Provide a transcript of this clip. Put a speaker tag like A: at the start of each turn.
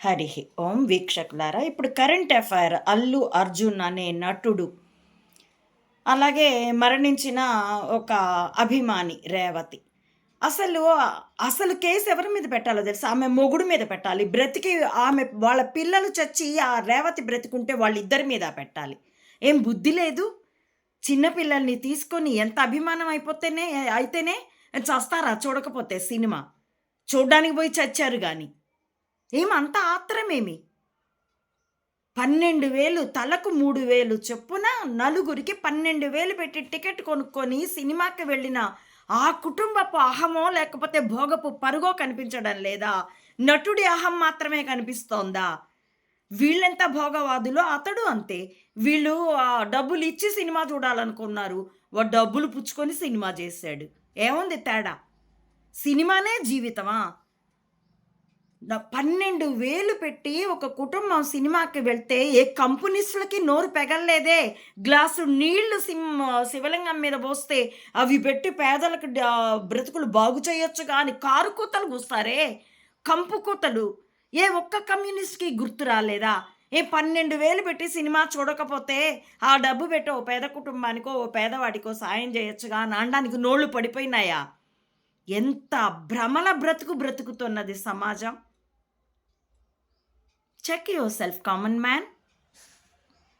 A: హరి ఓం వీక్షకులారా ఇప్పుడు current affair Allu Arjun అనే నటుడు అలాగే మరణించిన ఒక అభిమాని రేవతి. అసలు అసలు కేసు ఎవరి మీద పెట్టాలో తెలుసు? ఆమె మొగుడు మీద పెట్టాలి. బ్రతికి ఆమె వాళ్ళ పిల్లలు చచ్చి ఆ రేవతి బ్రతికుంటే వాళ్ళిద్దరి మీద పెట్టాలి. ఏం బుద్ధి లేదు? చిన్నపిల్లల్ని తీసుకొని ఎంత అభిమానం అయిపోతేనే అయితేనే చస్తారా? చూడకపోతే సినిమా. చూడ్డానికి పోయి చచ్చారు కానీ ఏమంత ఆత్రమేమి? పన్నెండు వేలు తలకు మూడు వేలు చొప్పున నలుగురికి పన్నెండు వేలు పెట్టి టికెట్ కొనుక్కొని సినిమాకి వెళ్ళిన ఆ కుటుంబపు అహమో లేకపోతే భోగపు పరుగో కనిపించడం లేదా? నటుడి అహం మాత్రమే కనిపిస్తోందా? వీళ్ళెంత భోగవాదులో? అతడు అంతే. వీళ్ళు ఆ డబ్బులు ఇచ్చి సినిమా చూడాలనుకున్నారు. వాడు డబ్బులు పుచ్చుకొని సినిమా చేశాడు. ఏముంది తేడా? సినిమానే జీవితమా? పన్నెండు వేలు పెట్టి ఒక కుటుంబం సినిమాకి వెళ్తే ఏ కంపెనీస్లకి నోరు పెగలలేదే. గ్లాసు నీళ్ళు సిమ్ శివలింగం మీద పోస్తే అవి పెట్టి పేదలకు బ్రతుకులు బాగు చేయొచ్చు కానీ కారు కూతలు కూస్తారే? కంపు కూతలు. ఏ ఒక్క కమ్యూనిస్ట్కి గుర్తు రాలేదా? ఏ పన్నెండు వేలు పెట్టి సినిమా చూడకపోతే ఆ డబ్బు పెట్టి ఓ పేద కుటుంబానికో ఓ పేదవాడికో సాయం చేయొచ్చుగా అని అనడానికి నోళ్ళు పడిపోయినాయా? ఎంత భ్రమల బ్రతుకు బ్రతుకుతున్నది సమాజం. Check yourself, common man.